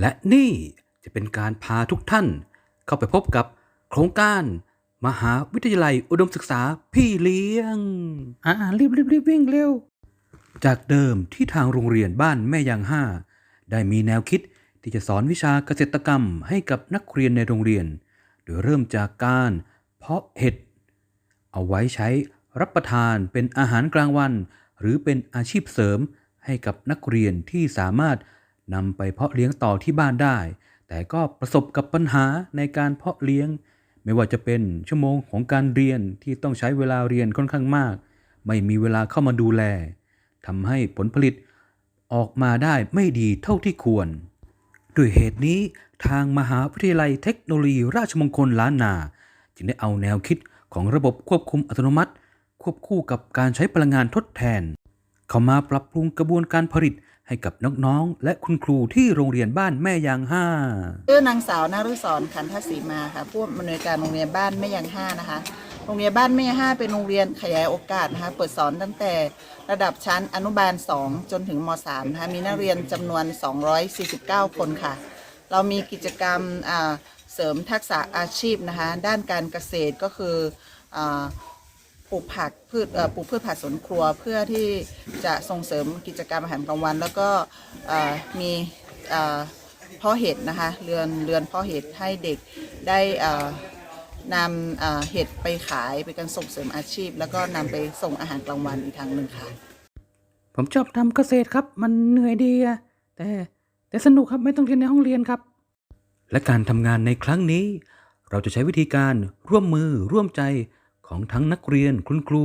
และนี่จะเป็นการพาทุกท่าน เข้าไปพบกับโครงการ มหาวิทยาลัยอุดมศึกษาพี่เลี้ยง อ่ารีบรีบรีบวิ่งเร็ว จากเดิมที่ทางโรงเรียนบ้านแม่ยางห้า ได้มีแนวคิดที่จะสอนวิชาเกษตรกรรมให้กับนักเรียนในโรงเรียน โดยเริ่มจากการเพาะเห็ด เอาไว้ใช้รับประทานเป็นอาหารกลางวัน หรือเป็นอาชีพเสริมให้กับนักเรียนที่สามารถ นำไปเพาะเลี้ยงต่อที่บ้านได้ แต่ก็ประสบกับปัญหาในการเพาะเลี้ยง ไม่ว่าจะเป็นชั่วโมงของการเรียนที่ต้องใช้เวลาเรียนค่อนข้างมาก ไม่มีเวลาเข้ามาดูแลทำให้ผลผลิตออกมาได้ไม่ดีเท่าที่ควร ด้วยเหตุนี้ทางมหาวิทยาลัยเทคโนโลยีราชมงคลล้านนา จึงได้เอาแนวคิดของระบบควบคุมอัตโนมัติ ควบคู่กับการใช้พลังงานทดแทน เข้ามาปรับปรุงกระบวนการผลิต ให้กับน้องๆ และคุณครูที่โรงเรียนบ้านแม่ยางห้าชื่อนางสาวนารุศรขันทศรีมาค่ะผู้อำนวยการโรงเรียนบ้านแม่ยังห้านะคะ โรงเรียนบ้านแม่ยังห้าเป็นโรงเรียนขยายโอกาสนะคะ เปิดสอนตั้งแต่ระดับชั้นอนุบาล 2 จนถึงม .3 นะคะมีนักเรียนจำนวน 249 คนค่ะ เรามีกิจกรรมเสริมทักษะอาชีพนะคะ ด้านการเกษตรก็คืออ ปลูกผักพืชเอ่อปลูกพืชผักสวนครัวเพื่อที่จะส่งเสริมกิจกรรมอาหารกลางวัน แล้วก็อ่ามีอ่าเพาะเห็ดนะคะเรือนเรือนเพาะเห็ดให้เด็กได้เอ่อนำเอ่อเห็ดไปขายเป็นการส่งเสริมอาชีพ แล้วก็นำไปส่งอาหารกลางวันอีกทางหนึ่งค่ะ ผมชอบทำเกษตรครับ มันเหนื่อยดีอะแต่แต่สนุกครับไม่ต้องเรียนในห้องเรียนครับ และการทำงานในครั้งนี้ เราจะใช้วิธีการร่วมมือร่วมใจ ของทั้งนักเรียนคุณครู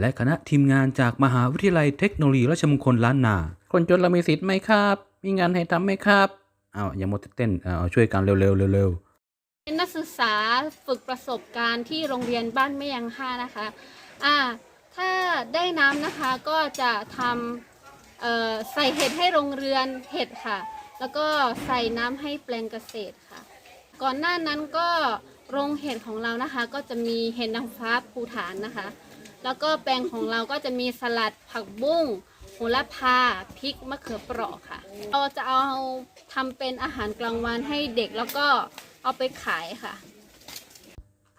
และคณะทีมงานจากมหาวิทยาลัยเทคโนโลยีราชมงคลล้านนา คนจนเรามีสิทธิ์ไหมครับ มีงานให้ทำไหมครับอ้าวอย่ามัวแต่เต้นเอาช่วยกันเร็วๆเร็วๆเป็นนักศึกษาฝึกประสบการณ์ที่โรงเรียนบ้านแม่ยังห้านะคะ อ่า ถ้าได้น้ำนะคะก็จะทำเอ่อใส่เห็ดให้โรงเรือนเห็ดค่ะ แล้วก็ใส่น้ำให้แปลงเกษตรค่ะ ก่อนหน้านั้นก็ โรงเห็ดของเรานะคะ ก็จะมีเห็ดนางฟ้าภูฐานนะคะ แล้วก็แปลงของเราก็จะมีสลัดผักบุ้งโหระพาพริกมะเขือเปราะค่ะ เราจะเอาทำเป็นอาหารกลางวันให้เด็กแล้วก็เอาไปขายค่ะ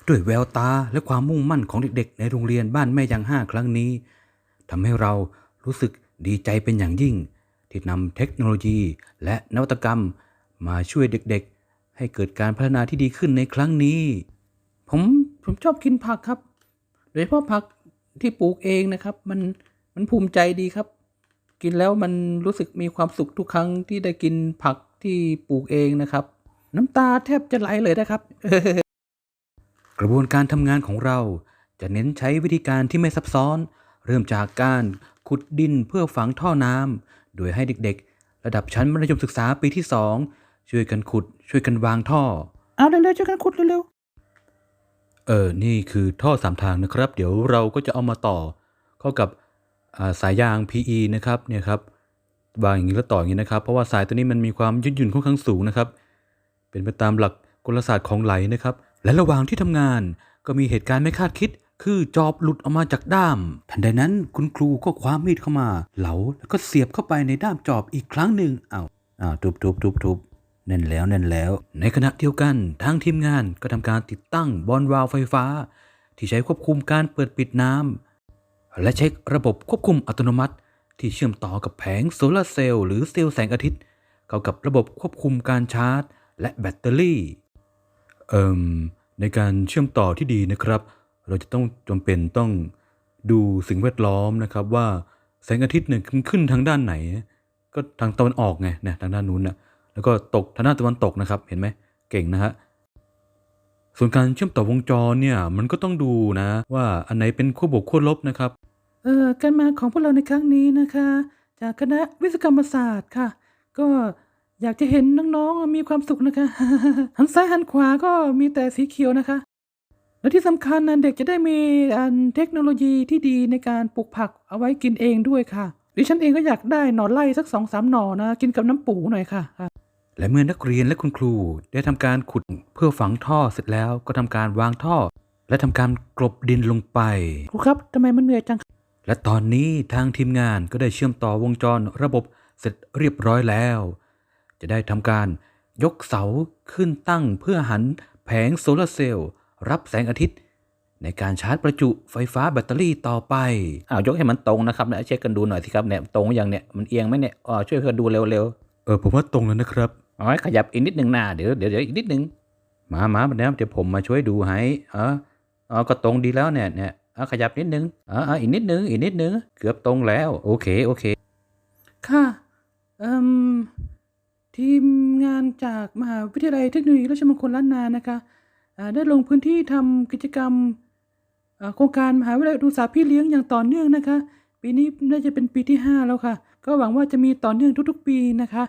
ด้วยแววตาและความมุ่งมั่นของเด็กๆ ในโรงเรียนบ้านแม่ยังห้าครั้งนี้ทำให้เรารู้สึกดีใจเป็นอย่างยิ่ง ที่นำเทคโนโลยีและนวัตกรรมมาช่วยเด็กๆ ให้เกิดการพัฒนาที่ดีขึ้นในครั้งนี้ ผมผมชอบกินผักครับ โดยเฉพาะผักที่ปลูกเองนะครับ มันมันภูมิใจดีครับ กินแล้วมันรู้สึกมีความสุขทุกครั้งที่ได้กินผักที่ปลูกเองนะครับ น้ำตาแทบจะไหลเลยนะครับ กระบวนการทำงานของเราจะเน้นใช้วิธีการที่ไม่ซับซ้อน เริ่มจากการขุดดินเพื่อฝังท่อน้ำโดยให้เด็กๆ ระดับชั้นมัธยมศึกษาปีที่ 2 ช่วยกันขุด ช่วยกันวางท่อ เอาเร็วๆช่วยกันขุดเร็วๆเออ นี่คือท่อสามทางนะครับ เดี๋ยวเราก็จะเอามาต่อ เข้ากับอ่าสายยาง PE นะครับเนี่ยครับวางอย่างนี้แล้วต่ออย่างนี้นะครับ เพราะว่าสายตัวนี้มันมีความยืดหยุ่นค่อนข้างสูงนะครับ เป็นไปตามหลักกลศาสตร์ของไหลนะครับ และระหว่างที่ทำงานก็มีเหตุการณ์ไม่คาดคิด คือจอบหลุดออกมาจากด้าม ทันใดนั้นคุณครูก็คว้ามีดเข้ามา เหลาแล้วก็เสียบเข้าไปในด้ามจอบอีกครั้งหนึ่งอ้าวอ้าวทุบทุบทุบทุบ แน่นแล้วแน่นแล้ว ในขณะเดียวกันทางทีมงานก็ทำการติดตั้งบอลวาล์วไฟฟ้า ที่ใช้ควบคุมการเปิดปิดน้ำและเช็คระบบควบคุมอัตโนมัติ ที่เชื่อมต่อกับแผงโซลาร์เซลล์หรือเซลล์แสงอาทิตย์เข้ากับระบบควบคุมการชาร์จ และแบตเตอรี่เอ่มในการเชื่อมต่อที่ดีนะครับ เราจะต้องจำเป็นต้องดูสิ่งแวดล้อมนะครับว่าแสงอาทิตย์เนี่ยมันขึ้นทางด้านไหน ก็ทางตะวันออกไงนี่ยทางด้านนู้นนะ แล้วก็ตกทางด้านตะวันตกนะครับ เห็นไหมเก่งนะฮะส่วนการเชื่อมต่อวงจรเนี่ยมันก็ต้องดูนะ ว่าอันไหนเป็นขั้วบวกขั้วลบนะครับเออการมาของพวกเราในครั้งนี้นะคะ จากคณะวิศวกรรมศาสตร์ค่ะ ก็อยากจะเห็นน้องๆมีความสุขนะคะ หันซ้ายหันขวาก็มีแต่สีเขียวนะคะ และที่สำคัญนะเด็กจะได้มีอันเทคโนโลยีที่ดีในการปลูกผักเอาไว้กินเองด้วยค่ะ ดิฉันเองก็อยากได้หน่อไล่สักสองสามหน่อนะ กินกับน้ำปูหน่อยค่ะ และเมื่อนักเรียนและคุณครูได้ทำการขุดเพื่อฝังท่อเสร็จแล้วก็ทำการวางท่อ และทำการกลบดินลงไปครูครับทำไมมันเหนื่อยจัง และตอนนี้ทางทีมงานก็ได้เชื่อมต่อวงจรระบบเสร็จเรียบร้อยแล้ว จะได้ทำการยกเสาขึ้นตั้งเพื่อหันแผงโซลาร์เซลล์รับแสงอาทิตย์ ในการชาร์จประจุไฟฟ้าแบตเตอรี่ต่อไปอ้าวยกให้มันตรงนะครับเนี่ยเช็คกันดูหน่อยสิครับเนี่ยตรงอย่างเนี่ยมันเอียงไหมเนี่ยอ๋อช่วยกันดูเร็วๆเออผมว่าตรงแล้วนะครับ อาไว้ขยับอีกนิดหนึ่งหน้าเดี๋ยวเดี๋ยวอีกนิดหนึ่งมามาเดี๋ยวเดี๋ยวผมมาช่วยดูให้เออเออก็ตรงดีแล้วเนี่ยเนี่ยเอาขยับนิดนึงเออเอออีกนิดนึงอีกนิดนึงเกือบตรงแล้ว โอเคโอเคค่ะเอ่มทีมงานจากมหาวิทยาลัยเทคโนโลยีราชมงคลล้านนานะคะได้ลงพื้นที่ทำกิจกรรมโครงการมหาวิทยาลัยอุตสาพี่เลี้ยงอย่างต่อเนื่องนะคะ ปีนี้น่าจะเป็นปีที่ 5 แล้วค่ะ ก็หวังว่าจะมีต่อเนื่องทุกๆ ปีนะคะ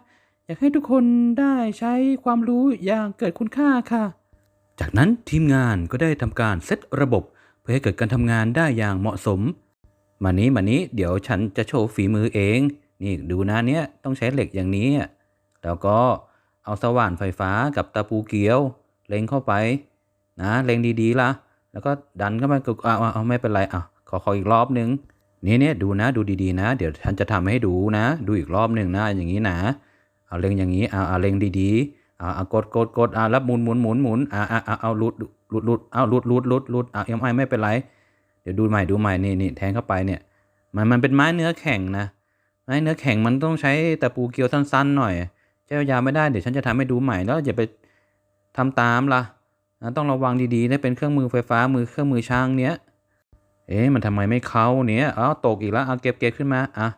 อยากให้ทุกคนได้ใช้ความรู้อย่างเกิดคุณค่าค่ะ จากนั้นทีมงานก็ได้ทำการเซตระบบ เพื่อให้เกิดการทำงานได้อย่างเหมาะสม มานี้มานี้เดี๋ยวฉันจะโชว์ฝีมือเอง นี่ดูนะเนี้ยต้องใช้เหล็กอย่างนี้ แล้วก็เอาสว่านไฟฟ้ากับตะปูเกลียว เล็งเข้าไป นะเล็งดีๆล่ะ แล้วก็ดันเข้าไปก็เอาเอาเอาไม่เป็นไรอะขอขออีกรอบนึงนี่เนี่ยดูนะดูดีๆนะ เดี๋ยวฉันจะทำให้ดูนะ ดูอีกรอบหนึ่งนะอย่างนี้นะ เอาเล็งอย่างนี้เอาเอาเล็งดีๆเอาเอากดกดกดเอาแล้วหมุนหมุนหมุนหมุนอ่าอ่าเอาเอาหลุดหลุดหลุดเอาหลุดหลุดหลุดหลุดอ่าเอ็มไอไม่เป็นไร เดี๋ยวดูใหม่ดูใหม่นี่นี่แทงเข้าไปเนี่ยมันมันเป็นไม้เนื้อแข็งนะไม้เนื้อแข็งมันต้องใช้ตะปูเกียวสั้นๆหน่อยใช้ยาวไม่ได้เดี๋ยวฉันจะทำให้ดูใหม่แล้วอย่าไปทำตามล่ะนะต้องระวังดีๆได้เป็นเครื่องมือไฟฟ้ามือเครื่องมือช่างเนี้ยเอ๊ะมันทำไมไม่เข้าเนี่ยเอตกอีกแล้วเอาเก็บเก็บขึ้นมาอะ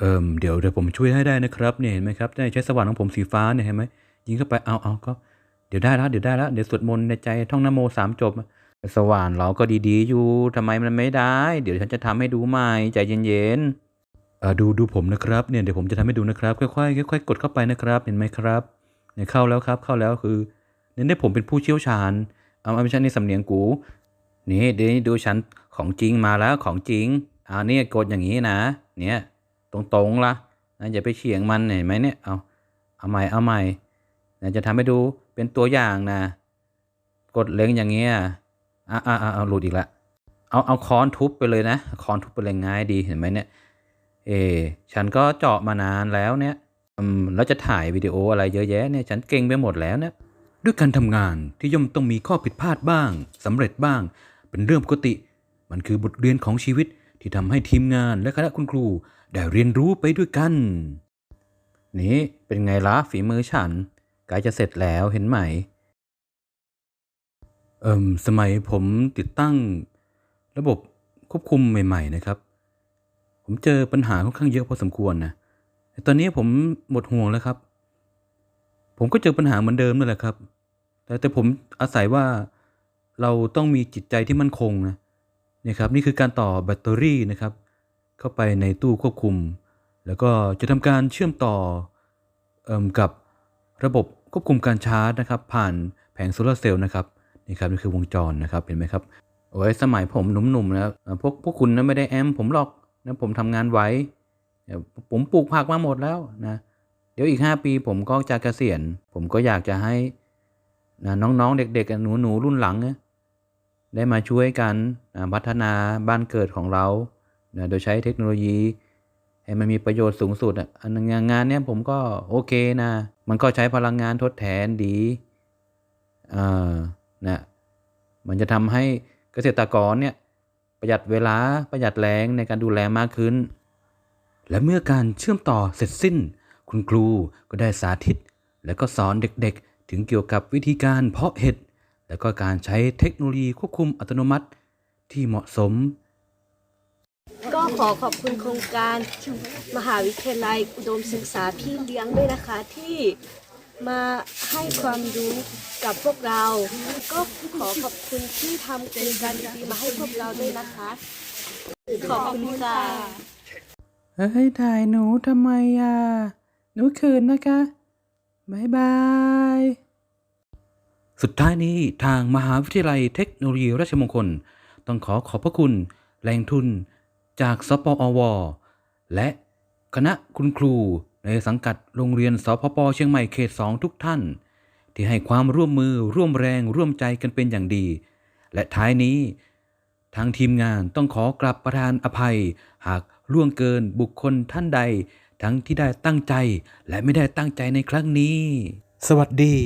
เอิมเดี๋ยวเดี๋ยวผมช่วยให้ได้นะครับเนี่ยเห็นไหมครับได้ใช้สว่านของผมสีฟ้าเนี่ยเห็นไหมยิงเข้าไปเอาเอาก็เดี๋ยวได้แล้วเดี๋ยวได้แล้วเดี๋ยวสวดมนต์ในใจท่องนโมสามจบ สว่านเราก็ดีๆอยู่ทำไมมันไม่ได้ เดี๋ยวฉันจะทำให้ดูใหม่ใจเย็นอ่าดูดูผมนะครับเนี่ยเดี๋ยวผมจะทำให้ดูนะครับค่อยๆค่อยๆกดเข้าไปนะครับเห็นไหมครับเนี่ยเข้าแล้วครับเข้าแล้วคือเนี่ยได้ผมเป็นผู้เชี่ยวชาญเอาเอาไม่ใช่ในสำเนียงกูนี่เดี๋ยวดูฉันของจริงมาแล้วของจริงอ่านี่ยกดอย่างนี้นะเนี่ย ตรงๆละนะอย่าไปเฉียงมันเห็นไหมเนี่ยเอาเอาใหม่เอาใหม่นะจะทำให้ดูเป็นตัวอย่างนะกดเล็งอย่างเงี้ยอะอะอะเอาหลุดอีกละเอาเอาค้อนทุบไปเลยนะค้อนทุบไปเลยง่ายดีเห็นไหมเนี่ยเออฉันก็เจาะมานานแล้วเนี่ยอืมแล้วจะถ่ายวิดีโออะไรเยอะแยะเนี่ยฉันเก่งไปหมดแล้วเนี่ยด้วยการทำงานที่ย่อมต้องมีข้อผิดพลาดบ้างสำเร็จบ้าง เป็นเรื่องปกติ มันคือบทเรียนของชีวิตที่ทำให้ทีมงานและคณะคุณครู ได้เรียนรู้ไปด้วยกัน นี่เป็นไงล่ะฝีมือฉันใกล้จะเสร็จแล้วเห็นไหม เอ่มสมัยผมติดตั้ง ระบบควบคุมใหม่ ๆ นะครับ ผมเจอปัญหาค่อนข้างเยอะพอสมควรนะแต่ตอนนี้ผมหมดห่วงแล้วครับ ผมก็เจอปัญหาเหมือนเดิมนั่นแหละครับ แต่แต่ผมอาศัยว่าเราต้องมีจิตใจที่มั่นคงนะนี่ครับ นี่คือการต่อแบตเตอรี่นะครับ เข้าไปในตู้ควบคุม แล้วก็จะทำการเชื่อมต่อเอมกับระบบควบคุมการชาร์จนะครับ ผ่านแผงโซลาร์เซลล์นะครับนี่ครับนี่คือวงจรนะครับเห็นไหมครับโอ้ยสมัยผมหนุ่มๆนะพวกพวกคุณนะไม่ได้แอมผมหรอกนะผมทำงานไว้ผมปลูกผักมาหมดแล้วนะเดี๋ยวอีกห้าปีผมก็จะเกษียณ ผมก็อยากจะให้นะน้องๆ เด็กๆ หนูๆ รุ่นหลัง ได้มาช่วยกันพัฒนาบ้านเกิดของเรา นะโดยใช้เทคโนโลยีให้มันมีประโยชน์สูงสุดอะอันงานงานเนี้ยผมก็โอเคนะ มันก็ใช้พลังงานทดแทนดีอ่านะมันจะทำให้เกษตรกรเนี่ยประหยัดเวลาประหยัดแรงในการดูแลมากขึ้น และเมื่อการเชื่อมต่อเสร็จสิ้น คุณครูก็ได้สาธิต และก็สอนเด็กๆ ถึงเกี่ยวกับวิธีการเพาะเห็ด และก็การใช้เทคโนโลยีควบคุมอัตโนมัติ ที่เหมาะสม ขอขอบคุณโครงการมหาวิทยาลัยอุดมศึกษาพี่เลี้ยงด้วยนะคะที่มาให้ความรู้กับพวกเรา ก็ขอขอบคุณที่ทำโครงการดีๆมาให้พวกเราด้วยนะคะ ขอบคุณค่ะเฮ้ยถ่ายหนูทำไมอะหนูคืนนะคะบายบาย สุดท้ายนี้ทางมหาวิทยาลัยเทคโนโลยีราชมงคล ต้องขอขอบพระคุณแหล่งทุน จากสปอว และคณะคุณครูในสังกัดโรงเรียนสพปเชียงใหม่เขต2ทุกท่าน ที่ให้ความร่วมมือร่วมแรงร่วมใจกันเป็นอย่างดี และท้ายนี้ ทางทีมงานต้องขอกราบประทานอภัย หากล่วงเกินบุคคลท่านใด ทั้งที่ได้ตั้งใจและไม่ได้ตั้งใจในครั้งนี้ สวัสดี